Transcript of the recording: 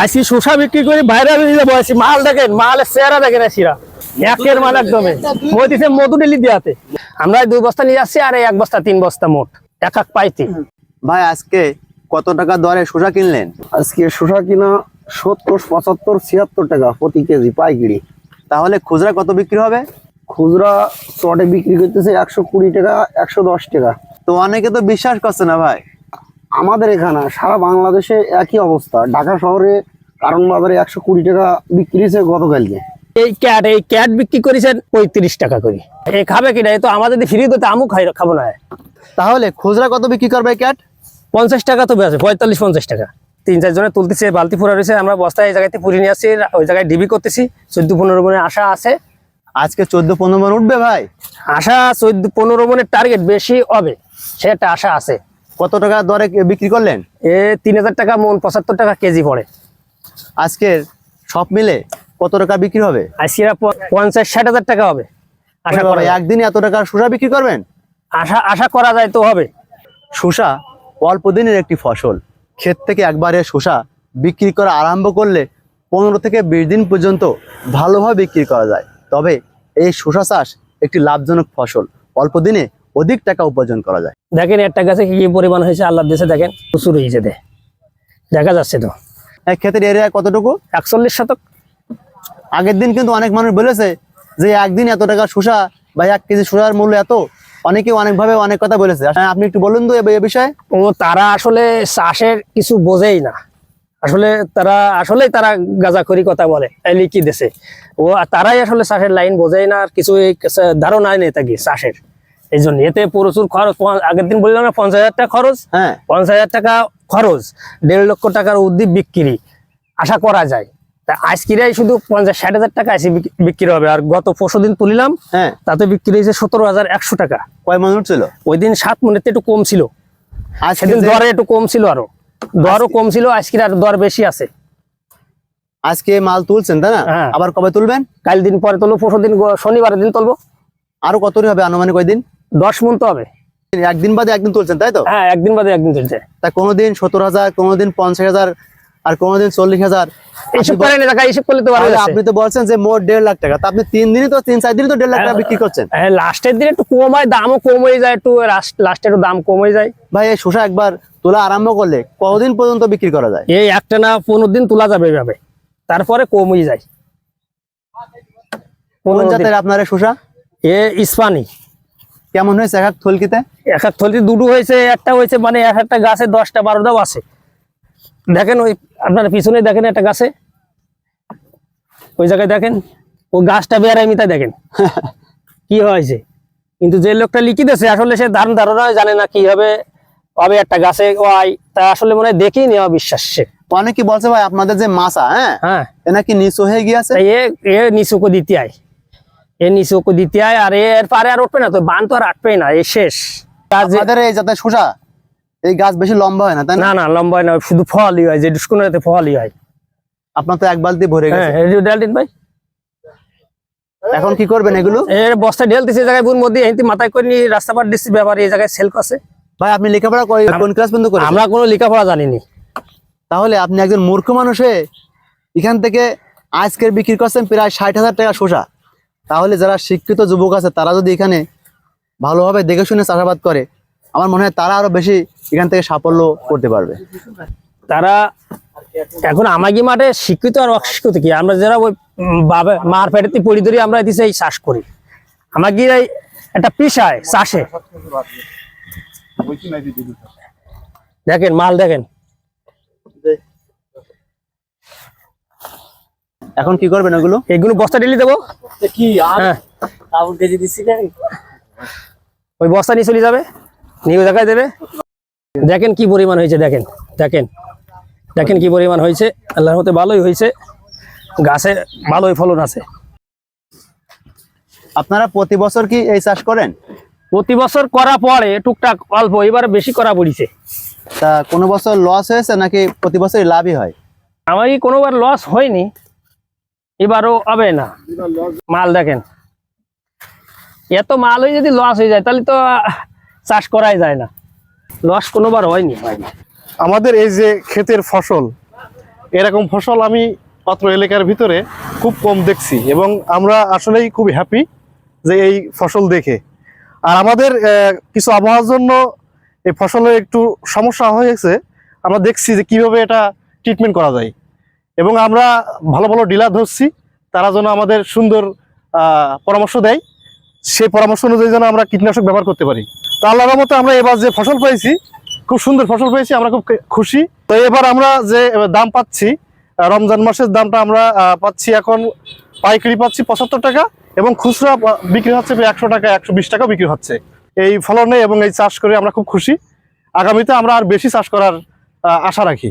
আইসি শোষা বিক্রি করে বাইরে নিয়ে বসি মাল দেখেন মালের চেহারা দেখেন আসিরা একের মাল একদমে। মদিছে মধু ডেলি দেওয়াতে। আমরা দুই বস্তা নিয়ে যাচ্ছি আর এক বস্তা তিন বস্তা মোট। এক এক পাইতে। ভাই আজকে কত টাকা দরে শসা কিনলেন? আজকে শসা কিনা সত্তর পঁচাত্তর ছিয়াত্তর টাকা প্রতি কেজি পাইকিরি। তাহলে খুচরা কত বিক্রি হবে? খুচরা চটে বিক্রি করতেছে একশো কুড়ি টাকা একশো দশ টাকা। তো অনেকে তো বিশ্বাস করছে না ভাই। আমাদের এখানে সারা বাংলাদেশে একই অবস্থা। ঢাকা শহরে কারণ বাজারে একশো কুড়ি টাকা বিক্রি হয়েছে গতকালকে। এই ক্যাট এই ক্যাট বিক্রি করেছেন পঁয়ত্রিশ টাকা করে। এই খাবে কিনা এই তো আমাদের ফ্রি দিতে আমু খাই খাব না। তাহলে খুচরা কত বিক্রি করবে ক্যাট পঞ্চাশ টাকা তো বেছে পঁয়তাল্লিশ পঞ্চাশ টাকা। তিন চারজনে তুলতেছে বালতি পুরা রয়েছে আমরা বস্তায় এই জায়গাতে পুরি নিয়ে আসছি ওই জায়গায় ডিবি করতেছি চোদ্দ পনেরো মনে আশা আছে। আজকে চোদ্দ পনেরো মন উঠবে ভাই? আশা চোদ্দ পনেরো মনের টার্গেট বেশি হবে সে একটা আশা আছে। কত টাকা দরে বিক্রি করলেন? এ তিন হাজার টাকা মন পঁচাত্তর টাকা কেজি পড়ে। আজকের সব মিলে কত টাকা বিক্রি হবে? আজকেরা পঞ্চাশ ষাট হাজার টাকা হবে। আশা করা। একদিনে এত টাকা শসা বিক্রি করবেন? আশা আশা করা যায় তো হবে। শসা অল্প দিনের একটি ফসল। ক্ষেত থেকে একবারে শসা বিক্রি করা আরম্ভ করলে পনেরো থেকে বিশ দিন পর্যন্ত ভালোভাবে বিক্রি করা যায়। তবে এই শসা চাষ একটি লাভজনক ফসল। অল্প দিনে অধিক টাকা উপার্জন করা যায়। দেখেন একটা গাছে কি পরিমাণ হয়েছে আল্লাহ দেশে দেখেন প্রচুর হয়েছে দেখা যাচ্ছে তো। এক ক্ষেতের এরিয়া কতটুকু? একচল্লিশ শতক। আগের দিন কিন্তু অনেক মানুষ বলেছে যে একদিন এত টাকা শসা বা এক কেজি শসার মূল্য এত? অনেকে অনেকভাবে অনেক কথা বলেছে। হ্যাঁ, আপনি একটু বলুন তো এ বিষয়ে। ও তারা আসলে চাষের কিছু বোঝেই না। আসলে তারা আসলেই তারা গাজাখড়ি কথা বলে লিখি দেশে ও তারাই আসলে চাষের লাইন বোঝেই না আর কিছু এই ধারণাই নেই থাকি চাষের। এই জন্য এতে প্রচুর খরচ আগের দিন বললাম না পঞ্চাশ হাজার টাকা খরচ। হ্যাঁ। পঞ্চাশ হাজার টাকা খরচ দেড় লক্ষ টাকার উদ্দীপ বিক্রি আশা করা যায়। তা আজকিরাই শুধু পঞ্চাশ ষাট হাজার টাকা বিক- বিক্রি হবে। আর গত পরশু দিন তুলিলাম হ্যাঁ। তাতে বিক্রি হয়েছে সতেরো হাজার একশো টাকা। কয় মন উঠছিল ওই দিন সাত মনেতে একটু কম ছিল। সেদিন দরে একটু কম ছিল আরও। দরও কম ছিল আজকের আর দর বেশি আছে। আজকে মাল তুলছেন তাই না? হ্যাঁ। আবার কবে তুলবেন? কাল দিন পরে তুলবো পরশু দিন শনিবারের দিন তুলবো। আরও কত হবে আনুমানিক কয়দিন দশ মন তো হবে। একদিন বাদে একদিন তুলছেন তাই তো? হ্যাঁ একদিন বাদে একদিন চলছে তা কোনোদিন সত্তর হাজার কোনোদিন পঞ্চাশ হাজার আর কোনোদিন চল্লিশ হাজার এইসব করে না টাকা এইসব করলে তো। আপনি তো বলছেন যে মোট দেড় লাখ টাকা তা আপনি তিন দিনই তো তিন চার দিনই তো দেড় লাখ টাকা বিক্রি করছেন। হ্যাঁ লাস্টের দিন একটু কম হয় দামও কম হয়ে যায় একটু লাস্টে একটু দাম কম হয়ে যায়। ভাই এই একবার তোলা আরম্ভ করলে কতদিন পর্যন্ত বিক্রি করা যায়? এই একটা না পনেরো দিন তোলা যাবে এভাবে তারপরে কম হয়ে যায়। কোন জাতের আপনার এ ইস্পানি। কেমন হয়েছে এক এক থলকিতে? এক এক থলিতে দুটো হয়েছে একটা হয়েছে মানে এক একটা গাছে দশটা বারোটাও আছে। দেখেন ওই আপনার পিছনে দেখেন একটা গাছে? ওই জায়গায় দেখেন ও গাছটা বেড়াই মিতা দেখেন। কি হয়েছে? কিন্তু যে লোকটা লিখি দিয়েছে আসলে সে ধারণ ধারণা জানে না কি হবে একটা গাছে ওয়াই তা আসলে মনে হয় দেখেই নেওয়া বিশ্বাস। সে অনেকে বলছে ভাই আপনাদের যে মাছা হ্যাঁ হ্যাঁ। এ নাকি নিচু হয়ে গিয়েছে? এ এ নিচুকো দিতে আয়। এ নিচুকো দিতে আয় আর এর পারে আর উঠবে না তো বান তো আর আটবেই না এ শেষ। আপনাদের এই শসা এই গাছ বেশি লম্বা হয় না তাই না? না লম্বা হয় না শুধু ফলই হয় যে ডিসকুনাতে ফলই হয়। আপনার তো এক বালতি ভরে হ্যাঁ গেছে রেডিও ডালটিন ভাই। এখন কি করবেন এগুলো? এর বস্তা ঢেলতেছে এই জায়গায় বুন মধ্যে এনতি মাথায় করে নিয়ে রাস্তা পার দিচ্ছি ব্যাপারে এই জায়গায় সেল করছে। ভাই আপনি লেখাপড়া কোন ক্লাস পর্যন্ত করেন আমরা কোনো লেখাপড়া জানিনি। তাহলে আপনি একজন মূর্খ মানুষে এখান থেকে আজকের বিক্রি করছেন প্রায় ষাট হাজার টাকা শসা। তাহলে যারা শিক্ষিত যুবক আছে, তারা যদি এখানে ভালোভাবে দেখে শুনে চাষাবাদ করে, আমার মনে হয় তারা আরও বেশি এখান থেকে সাফল্য করতে পারবে। তারা এখন আমাকে মাঠে শিক্ষিত আর অশিক্ষিত কি? আমরা যারা ওই বাবা মার পেটেতে পড়ি ধরি, আমরা দিছে এই চাষ করি। আমাকে এই একটা পিসায় চাষে। দেখেন, মাল দেখেন। এখন কি করবেন ওগুলো? এগুলো বস্তা ঢেলে দেবো। কি হ্যাঁ। কাপড় কেজি দিচ্ছি ওই বস্তা নিয়ে চলে যাবে নিয়ে জায়গায় দেবে। দেখেন কি পরিমাণ হয়েছে দেখেন দেখেন। দেখেন কি পরিমাণ হয়েছে। আল্লাহর মতে ভালোই হয়েছে। গাছে ভালোই ফলন আছে। আপনারা প্রতি বছর কি এই চাষ করেন? প্রতি বছর করা পরে টুকটাক অল্প এবার বেশি করা পড়িছে। তা কোনো বছর লস হয়েছে নাকি প্রতি বছরই লাভই হয়? আমার কি কোনোবার লস হয়নি। এবারও হবে না। মাল দেখেন। এত মাল হয়ে যদি লস হয়ে যায়, তাহলে তো চাষ করাই যায় না। লস কোনোবার হয়নি। আমাদের এই যে ক্ষেতের ফসল, এরকম ফসল আমি অত্র এলাকার ভিতরে খুব কম দেখছি এবং আমরা আসলেই খুব হ্যাপি যে এই ফসল দেখে। আর আমাদের কিছু আবহাওয়ার জন্য এই ফসলের একটু সমস্যা হয়েছে। আমরা দেখছি যে কীভাবে এটা ট্রিটমেন্ট করা যায়। এবং আমরা ভালো ভালো ডিলার ধরছি, তারা যেন আমাদের সুন্দর পরামর্শ দেয়। সেই পরামর্শ অনুযায়ী যেন আমরা কীটনাশক ব্যবহার করতে পারি। তো আল্লাহর মতো আমরা এবার যে ফসল পেয়েছি, খুব সুন্দর ফসল পেয়েছি, আমরা খুব খুশি। তো এবার আমরা যে দাম পাচ্ছি রমজান মাসের দামটা আমরা পাচ্ছি এখন, পাইকারি পাচ্ছি পঁচাত্তর টাকা এবং খুচরা বিক্রি হচ্ছে একশো টাকা, একশো বিশ টাকা বিক্রি হচ্ছে। এই ফলনে এবং এই চাষ করে আমরা খুব খুশি। আগামীতে আমরা আর বেশি চাষ করার আশা রাখি।